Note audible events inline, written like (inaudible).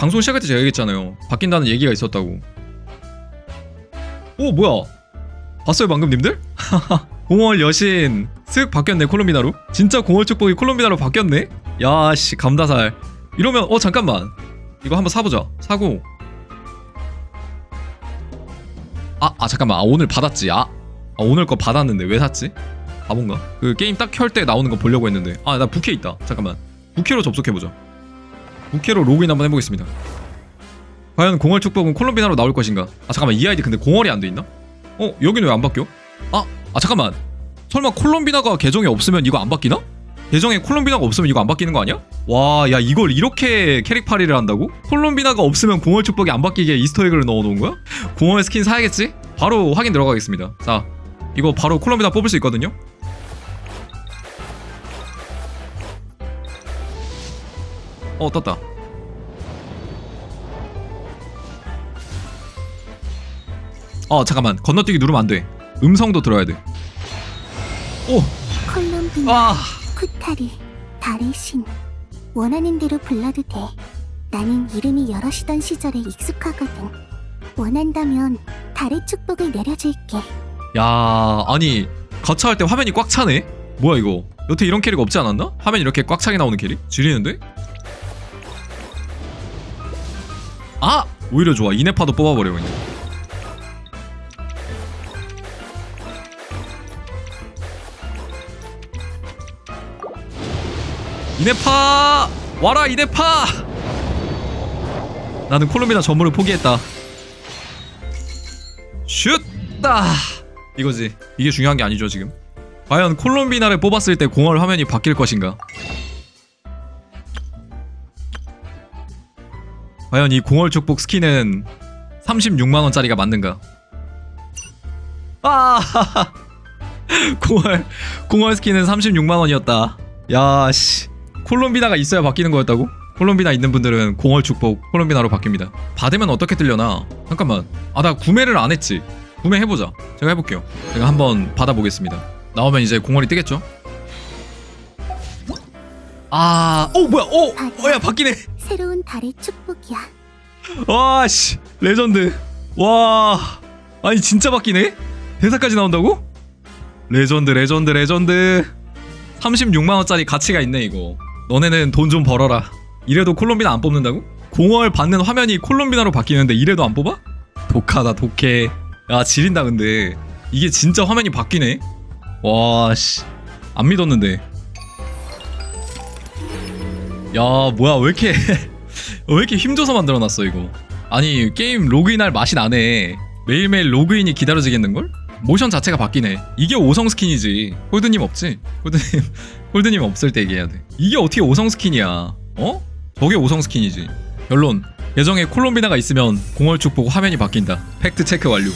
방송 시작할 때 제가 얘기했잖아요. 바뀐다는 얘기가 있었다고. 오 뭐야? 봤어요 방금 님들? (laughs) 공월 여신 쓱 바뀌었네 콜롬비나로. 진짜 공월 축복이 콜롬비나로 바뀌었네. 야씨 감다살. 이러면 어 잠깐만 이거 한번 사보자. 사고. 아, 아 잠깐만 아, 오늘 받았지. 아, 아 오늘 거 받았는데 왜 샀지? 바본가? 그 게임 딱 켤 때 나오는 거 보려고 했는데 아 나 부캐 있다. 잠깐만 부캐로 접속해보자. 부캐로 로그인 한번 해보겠습니다. 과연 공월 축복은 콜롬비나로 나올 것인가? 아 잠깐만 이 아이디 근데 공월이 안 돼 있나? 어 여기는 왜안 바뀌어? 아, 아 잠깐만 설마 콜롬비나가 계정에 없으면 이거 안 바뀌나? 계정에 콜롬비나가 없으면 이거 안 바뀌는 거 아니야? 와, 야 이걸 이렇게 캐릭 파리를 한다고? 콜롬비나가 없으면 공월 축복이 안 바뀌게 이스터에그를 넣어놓은 거야? 공월 스킨 사야겠지? 바로 확인 들어가겠습니다. 자, 이거 바로 콜롬비나 뽑을 수 있거든요. 어 떴다. 어 잠깐만 건너뛰기 누르면 안 돼. 음성도 들어야 돼. 오, 콜롬비나 아. 쿠타리 달의 신 원하는 대로 불러도 돼 나는 이름이 여럿이던 시절에 익숙하거든 원한다면 달의 축복을 내려줄게 야 아니 거처할 때 화면이 꽉 차네 뭐야 이거 여태 이런 캐릭 없지 않았나? 화면 이렇게 꽉 차게 나오는 캐릭? 지리는데? 아! 오히려 좋아 이네파도 뽑아버려 그냥 이네파! 와라 이네파! 나는 콜롬비나 전문을 포기했다 슛! 따! 이거지. 이게 중요한 게 아니죠, 지금. 과연 콜롬비나를 뽑았을 때 공월 화면이 바뀔 것인가? 과연 이 공월 축복 스킨은 36만원짜리가 맞는가? 아! (laughs) 공월, 공월 스킨은 36만원이었다. 야, 씨. 콜롬비나가 있어야 바뀌는 거였다고? 콜롬비나 있는 분들은 공월 축복 콜롬비나로 바뀝니다. 받으면 어떻게 뜨려나? 잠깐만. 아, 나 구매를 안 했지. 구매해보자. 제가 해볼게요. 제가 한번 받아보겠습니다. 나오면 이제 공월이 뜨겠죠? 아, 어 뭐야? 어, 어야 바뀌네. 새로운 달의 축복이야 와, 씨, 레전드. 와, 아니 진짜 바뀌네? 대사까지 나온다고? 레전드, 레전드, 레전드. 36만 원짜리 가치가 있네 이거. 너네는 돈 좀 벌어라. 이래도 콜롬비나 안 뽑는다고? 공월 받는 화면이 콜롬비나로 바뀌는데 이래도 안 뽑아? 독하다 독해. 야 지린다 근데 이게 진짜 화면이 바뀌네. 와 씨, 안 믿었는데. 야 뭐야 왜 이렇게 (laughs) 왜 이렇게 힘줘서 만들어놨어 이거? 아니 게임 로그인할 맛이 나네. 매일매일 로그인이 기다려지겠는걸? 모션 자체가 바뀌네. 이게 5성 스킨이지. 홀드님 없지? 홀드님 (laughs) 홀드님 없을 때 얘기해야 돼. 이게 어떻게 5성 스킨이야? 어? 저게 5성 스킨이지. 결론. 계정에 콜롬비나가 있으면 공월축 보고 화면이 바뀐다. 팩트 체크 완료